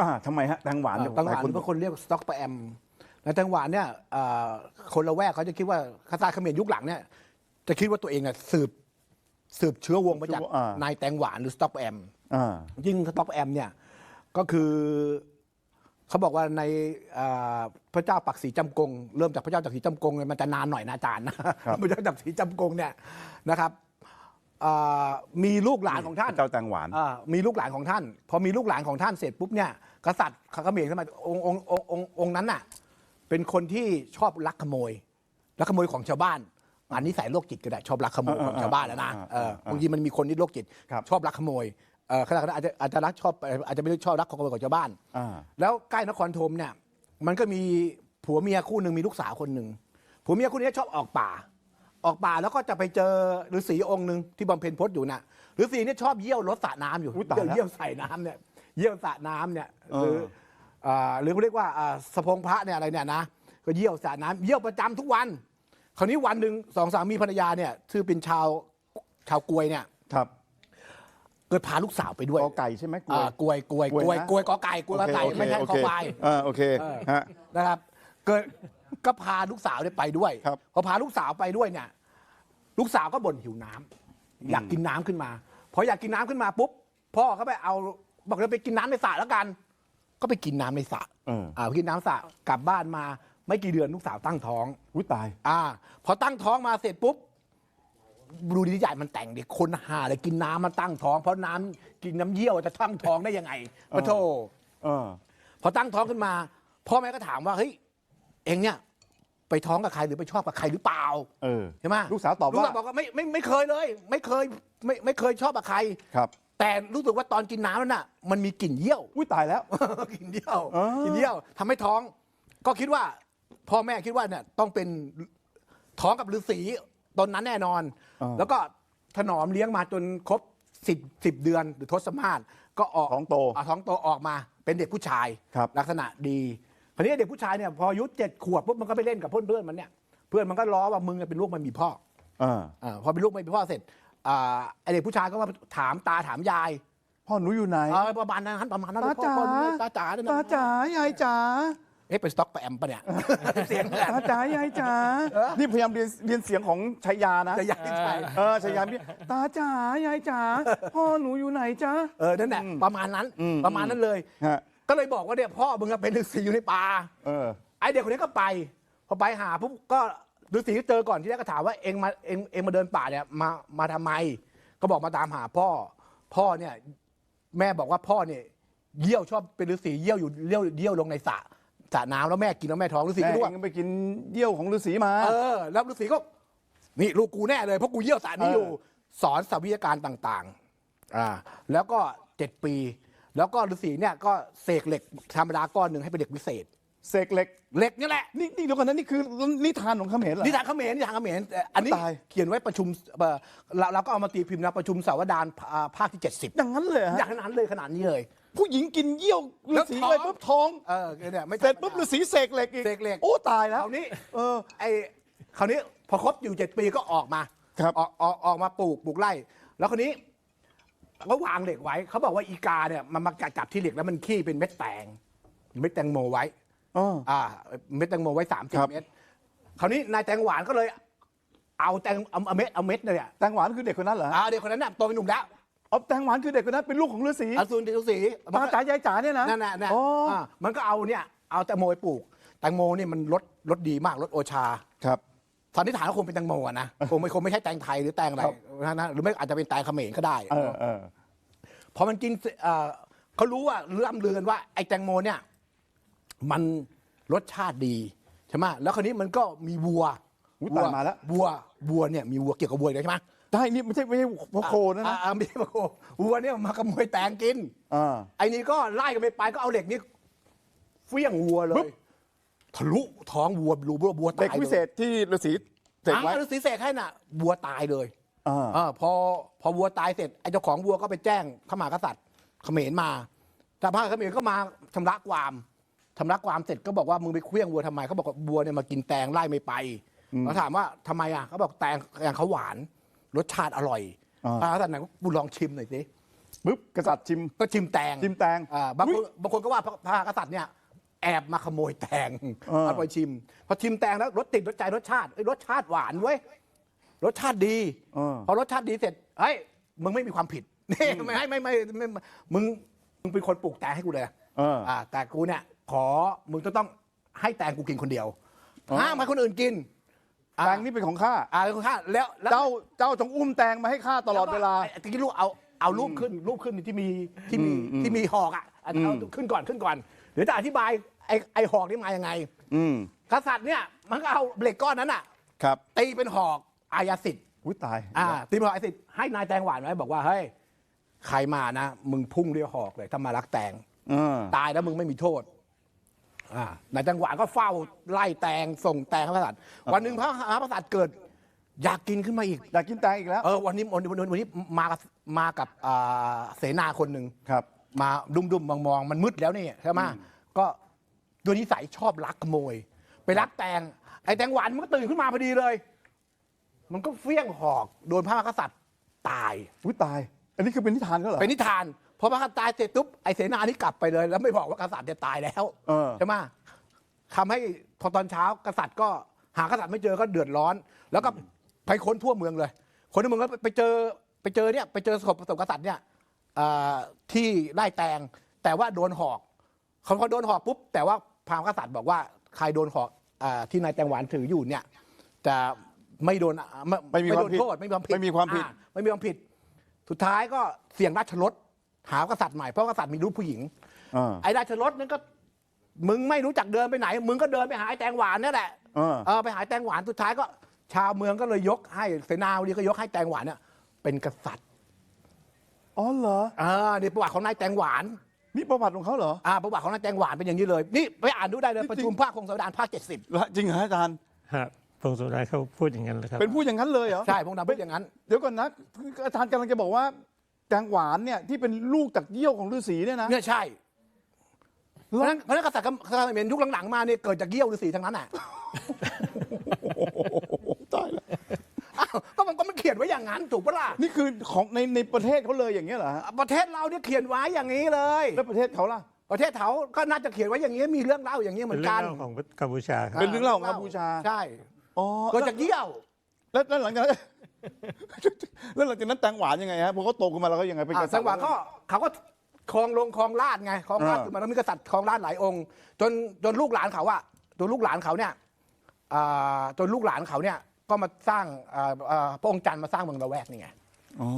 อ่าทำไมฮะแตงหวานเนี่ยแตงหวานลายคนบางคนเรียกสต็อกปแอมแล้วแตงหวานเนี่ยเอ่อคนละแวกเขาจะคิดว่าคาซาเขมรยุคหลังเนี่ย จะคิดว่าตัวเองเนี่ยสืบสืบเชื้อวงมาจากนายแตงหวานหรือสต็อกปแอม อ่า ยิ่งสต็อกแอมเนี่ยก็คือเขาบอกว่าในเอ่อพระเจ้าปักศรีจำกง เริ่มจากพระเจ้าจักรีจำกงเนี่ยมันจะนานหน่อยนะอาจารย์นะพระเจ้าจักรีจำกงเนี่ยนะครับเอ่อมีลูกหลานของท่าน เจ้าแตงหวาน อ่ามีลูกหลานของท่าน พอมีลูกหลานของท่านเสร็จปุ๊บเนี่ยกษัตริย์เขมรขึ้นมาองค์องค์องค์องค์องค์นั้นน่ะเป็นคนที่ชอบลักขโมยลักขโมยของชาวบ้านอันนี้ใส่โรคจิตก็ได้ชอบลักขโมยของชาวบ้านแล้วนะเออบางทีมันมีคนที่โรคจิต ครับ ชอบลักขโมยเออขนาดนั้นอาจจะอาจจะรักชอบอาจจะไม่ได้ชอบรักขโมยของชาวบ้าน อ่า แล้วใกล้นครธมเนี่ยมันก็มีผัวเมียคู่หนึ่งมีลูกสาวคนหนึ่งผัวเมียคู่นี้ชอบออกป่า ออกป่าแล้วก็จะไปเจอฤาษีองค์หนึ่งที่บำเพ็ญพจน์อยู่น่ะฤาษีเนี่ยชอบเยี่ยวรถสระน้ำอยู่อุ๊ยตายแล้วเยี่ยวใส่น้ำเนี่ยเยี่ยวสระน้ำเนี่ยหรือเอออ่าหรือเขาเรียกว่าอ่าสะพงพระเนี่ยอะไรเนี่ยนะก็เยี่ยวสระน้ำเยี่ยวประจำทุกวัน คราวนี้วันหนึ่งสองสามีภรรยาเนี่ยชื่อเป็นชาวชาวกวยเนี่ยครับเกิดพาลูกสาวไปด้วยกอไก่ใช่ไหมกล้วย อ่ากวยกวยกล้วยกวยนะ กวยกอไก่กวยกอไก่โอเคไม่ใช่โอคอเคควาย อ่าโอเคเออ ฮะ นะครับ เกิดก็พาลูกสาวเนี่ยไปด้วยครับ พอพาลูกสาวไปด้วยเนี่ย ลูกสาวก็บ่นหิวน้ำอยากกินน้ำขึ้นมาพออยากกินน้ำขึ้นมาปุ๊บพ่อเขาไปเอาบอกเราไปกินน้ำในสระแล้วกัน ก็ไปกินน้ำในสระเออ อ่าไปกินน้ำสระกลับบ้านมาไม่กี่เดือนลูกสาวตั้งท้อง อุ้ยตาย อ่า พอตั้งท้องมาเสร็จปุ๊บดูดีใหญ่มันแต่งเด็กคนหาเลยกินน้ำมันตั้งท้อง เพราะน้ำกินน้ำเยี่ยวจะตั้งท้องได้ยังไงปะโท เออ พอตั้งท้องขึ้นมา พ่อแม่ก็ถามว่าเฮ้ยเองเนี่ย ไปท้องกับใครหรือไปชอบกับใครหรือเปล่าเออ ใช่ไหมลูกสาวตอบลูกว่า สาวบอกว่าไม่ไม่ไม่เคยเลย ไม่เคยไม่ไม่เคยชอบกับใคร ครับแต่รู้สึกว่าตอนกินน้ำนั้นน่ะ มันมีกลิ่นเยี่ยว อุ้ยตายแล้ว กินเยี่ยวอ๋อกินเยี่ยวทำให้ท้อง ก็คิดว่าพ่อแม่คิดว่าเนี่ยต้องเป็นท้องกับฤาษีตนนั้นแน่นอนแล้วก็ถนอมเลี้ยงมาจนครบสิบสิบเดือนหรือทศมาศก็ออกท้องโตาท้องโตออกมาเป็นเด็กผู้ชายครับ ลักษณะดี คราวนี้เด็กผู้ชายเนี่ยพออายุเจ็ดขวบปุ๊บมันก็ไปเล่นกับเพื่อนเพื่อนๆมันเนี่ยเพื่อนมันก็ล้อว่ามึงเป็นลูกมันมีพ่ออ่าอาพอเป็นลูกไม่มีพ่อเสร็จอ่าไอเด็กผู้ชายก็มาถามตาถามยายพ่อหนูอยู่ไหนเออประมาณนั้นประมาณนั้นตาจ๋าพ่อพ่อตาจ๋าเนี่ยนะตาจ๋ายายจ๋าเอ๊ะเป็นสต็อกไปแอมปะเนี่ยเสียงแหลมตาจ๋ายายจ๋านี่พยายามเรียนเรียนเสียงของชัยยานะจะยายใช่เออชัยยาพี่ตาจ๋ายายจ๋าพ่อหนูอยู่ไหนจ๊ะเออนั่นแหละประมาณนั้นอืมประมาณนั้นเลยฮะ ก็เลยบอกว่าเนี่ยพ่อมึงอะเป็นฤาษีอยู่ในป่าเออ ไอเด็กคนนี้ก็ไป พอไปหาปุ๊บก็ฤาษีก็เจอก่อนที่แรกก็ถามว่าเองมาเองเองมาเดินป่าเนี่ยมามาทำไม ก็บอกมาตามหาพ่อ พ่อเนี่ย แม่บอกว่าพ่อเนี่ยเยี่ยวชอบเป็นฤาษีเยี่ยวอยู่เยี่ยวเยี่ยวลงในสระสระน้ำแล้วแม่กินแล้วแม่ท้องฤาษีแม่ก็รู้เอว่างไปกินเยี่ยวของฤาษีมา เออแล้วฤาษีก็ นี่ลูกกูแน่เลยเพราะกูเยี่ยวสระนี้อยู่ สอนสวิทยาการต่าง ๆ อ่า แล้วก็เจ็ดปี แล้วก็ฤาษีเนี่ยก็เสกเหล็กธรรมดาก้อนหนึ่งให้เป็นเด็กวิเศษ เสกเหล็กเหล็กนี่แหละนี่นี่เดี๋ยวก่อนนะนี่คือนิทานของเขมรเหรอ นิทานเขมรนิทานเขมรแต่อันนี้ตาย เขียนไว้ประชุมเอ่อเราเราก็เอามาตีพิมพ์นะประชุมสาวดารอ่าภาคที่ 70อย่างนั้นเลยเหรออฮะย่างนั้นเลยขนาดนี้เลย ผู้หญิงกินเยี่ยวฤาษีแล้วท้อง เลยปุ๊บท้อง เออเนี่ยไม่ เสร็จปุ๊บฤาษีเสกเหล็กอีกเสกเหล็ก โอ้ตายแล้ว คราวนี้เออไอ้คราวนี้พอครบอยู่เจ็ดปีก็ออกมาครับ ออกออกออกมาปลูกปลูกไร่ แล้วคราวนี้ ก็วางเหล็กไว้ เขาบอกว่าอีกาเนี่ยมันมาจับที่เหล็กแล้วมันขี้เป็นเม็ดแตง เม็ดแตงโมไว้อ๋อ อ่า เม็ดแตงโมไว้สามสิบครับ เม็ดคราวนี้นายแตงหวานก็เลย เอาแตงเอาเอาเม็ดเอาเม็ดเลยอะแตงหวานคือเด็กคนนั้นเหรอฮะอ่าเด็กคนนั้นน่ะโตเป็นหนุ่มแล้วอ๋อแตงหวานคือเด็กคนนั้นเป็นลูกของฤาษีอสูรฤาษีตาจ๋ายายจ๋าเนี่ยนะ นั่นแหละนั่นอ๋ออ่ามันก็เอาเนี่ยเอาแตงโมไปปลูก แตงโมเนี่ยมันรสรสดีมากรสโอชา ครับ สันนิษฐานว่าคงเป็นแตงโมอะนะคงไม่คงไม่ใช่แตงไทยหรือแตงอะไรครับนะนะหรือไม่อาจจะเป็นแตงเขมรก็ได้เออเออพอมันกินเสเอ่อเขารู้ว่าล่ำลือกันว่าไอ้แตงโมเนี่ย มันรสชาติดีใช่ไหมแล้วคราวนี้มันก็มีวัวอุ๊ยวัตายมาแล้ว วัววัวเนี่ยมีวัวเกี่ยวกับวัวอีกแล้วใช่ไหม ได้นี่ไม่ใช่ไม่ใช่พระโคนะอ่านะอ่าไม่ใช่พระโควัวเนี่ยมาขโมยแตงกิน อ่า ไอ้นี่ก็ไล่กันไปไปก็เอาเหล็กนี้เฟี้ยงวัวเลปึ๊ย บ ทะลุท้องวัวรู้ว่าวัวตายเด็กวิเศษที่ฤาษีเสกไว้ไว้ฤาษีเสกให้น่ะวัวตายเลยอ่า เออพอพอวัวตายเสร็จไอ้เจ้าของวัวก็ไปแจ้งขมากษัตริย์เขมรมาแต่พระเขมรก็มาชำระความชำระความเสร็จก็บอกว่ามึงไปเคลี้ยงวัวทำไมเขาบอกว่าวัวเนี่ยมากินแตงไล่ไม่ไปเขาถามว่าทำไมอะเขาบอกแตงแตงเขาหวานรสชาติอร่อยอ่า พระกษัตริย์ไหนกูลองชิมหน่อยสิปุ๊บกษัตริย์ชิม ก็ชิมแตงชิมแตงอ่าบางคอุ๊นยบางคนก็ว่าพระพระกษัตริย์เนี่ย แอบมาขโมยแตงเออ เอาไปชิม พอชิมแตงแล้วรสติดรสใจรสชาติเอ้ยรสชาติหวานเว้ยรสชาติดี เออ พอรสชาติดีเสร็จเฮ้ยมึงไม่มีความผิดนี่ไม่ให้ไม่ไม่ไม่ไม่มึงมึงเป็นคนปลูกแตงให้กูเลยเอออ่าแต่กูเนี่ยขอมึงจะต้องให้แตงกูกินคนเดียวอ๋อ ห้ามให้คนอื่นกินอ่าแตงนี่เป็นของข้า อ่าเป็นของข้าแล้วแล้ว เจ้าเจ้าจงอุ้มแตงมาให้ข้าตลอดเวลาไอ้ตะกี้ลูกเอาเอารูปขึ้นรูปขึ้นที่มีที่มีอืมอืมที่มีหอกอะเอาเอาอืมขึ้นก่อนขึ้นก่อน เดี๋ยวจะอธิบายไอ้ไอ้หอกนี่มายังไง อืมกษัตริย์เนี่ยมันก็เอาเหล็กก้อนนั้นอะ ครับตีเป็นหอกอายาสิทธิ์อุ้ยตายอ่าตีเป็นหอกอายาสิทธิ์ให้นายแตงหวานไว้บอกว่าเฮ้ยใครมานะ มึงพุ่งด้วยหอกเลยถ้ามารักแตง เออตายแล้วมึงไม่มีโทษอ่านายจังหวะก็เฝ้าไล่แตงส่งแตงให้พระสัตว์วันหนึ่งพระมหากษัตริย์เกิด อยากกินขึ้นมาอีก อยากกินแตงอีกแล้ว เออวันนี้วันนี้วันนี้วันนี้มากับมากับอ่าเสนาคนหนึ่งครับ มาดุมดุมมองมองๆ มันมืดแล้วนี่ใช่ไหมก็โดยนิสัยชอบลักขโมย ไปลักแตงไอ้แตงหวานมันก็ตื่นขึ้นมาพอดีเลย มันก็เฟี้ยงหอกโดนพระมหากษัตริย์ตาย อุ้ยตาย อันนี้คือเป็นนิทานก็เหรอ เป็นนิทานพอพระกษัตริย์ตายเสร็จปุ๊บไอ้เสนานี่กลับไปเลย แล้วไม่บอกว่ากษัตริย์จะตายแล้วเออ ใช่ไหมทำให้พอตอนเช้ากษัตริย์ก็หากษัตริย์ไม่เจอก็เดือดร้อน แล้วก็ไปค้นทั่วเมืองเลย คนทั่วเมืองก็ไปเจอไปเจอเนี่ยไปเจอศพศพกษัตริย์เนี่ยอ่า ที่ไล่แตงแต่ว่าโดนหอกเขาพอโดนหอกปุ๊บแต่ว่าพราหมณ์กษัตริย์บอกว่าใครโดนหอกอาที่นายแตงหวานถืออยู่เนี่ยจะไม่โดนอะไม่ไม่มีความโดนผิดโทษไม่มีความผิดไม่มีความผิดอ่ไม่มีความผิด สุดท้ายก็เสี่ยงราชรถหากษัตริย์ใหม่เพราะกษัตริย์มีลูกผู้หญิงเออไอ้ราชรถนั่นก็มึงไม่รู้จักเดินไปไหน มึงก็เดินไปหาไอ้แตงหวานนี่แหละเออเออไปหาไอ้แตงหวานสุดท้ายก็ ชาวเมืองก็เลยยกให้เสนาบดีก็ยกให้แตงหวานเนี่ยเป็นกษัตริย์ อ๋อเหรออ่านี่ประวัติของนายแตงหวานนี่ประวัติของเขาเหรออ่าประวัติของนายแตงหวานเป็นอย่างนี้เลย นี่ไปอ่านดูได้เลยจริงๆประชุมภาคคงสวดานภาคเจ็ดสิบละจริงเหรออาจารย์ ฮะพงศาวดารเขาพูดอย่างนั้นเลยครับ เป็นผู้อย่างนั้นเลยเหรอ ใช่พงดำพูดอย่างนั้น เดี๋ยวก่อนนะอาจารย์กำลังจะบอกว่าแตงหวานเนี่ยที่เป็นลูกจากเยี่ยวของฤาษีเนี่ยนะเนี่ยใช่ เพราะฉะนั้นเพราะฉะนั้นกษัตริย์กษัตริย์เขมรยุคหลังๆมาเนี่ยเกิดจากเยี่ยวฤาษีทั้งนั้นอะ ตายแล้วอ้าว ก็มันก็มันเขียนไว้อย่างนั้นถูกปะล่ะนี่คือของในในประเทศเขาเลยอย่างเงี้ยเหรอฮะประเทศเราเนี่ยเขียนไว้อย่างนี้เลย แล้วประเทศเขาล่ะ ประเทศเขาก็น่าจะเขียนไว้อย่างนี้มีเรื่องเล่าอย่างนี้เหมืเป็อนนเรื่อกังนเล่าของกัมพูชาครับ เป็นเรื่องเล่าของกัมพูชา ใช่อ๋อเกิดจากเยี่ยวแล้วแล้วหลังจากนั้น แล้วหลังจากนั้นแตงหวานยังไงฮะพอเขาโตขึ้นมาแล้วเขายังไงเป็นกอ่าษัสัตงริย์หวะก็เขาก็ครองลงครองราชไงครองราชอ่าคือมันต้องมีกษัตริย์ครองราชหลายองค์ จนจนลูกหลานเขาอะจนลูกหลานเขาเนี่ยอ่าจนลูกหลานเขาเนี่ย ก็มาสร้างอ่าอ่าพระองค์จันทร์มาสร้างเมืองละแวกนี่ไง อ๋อ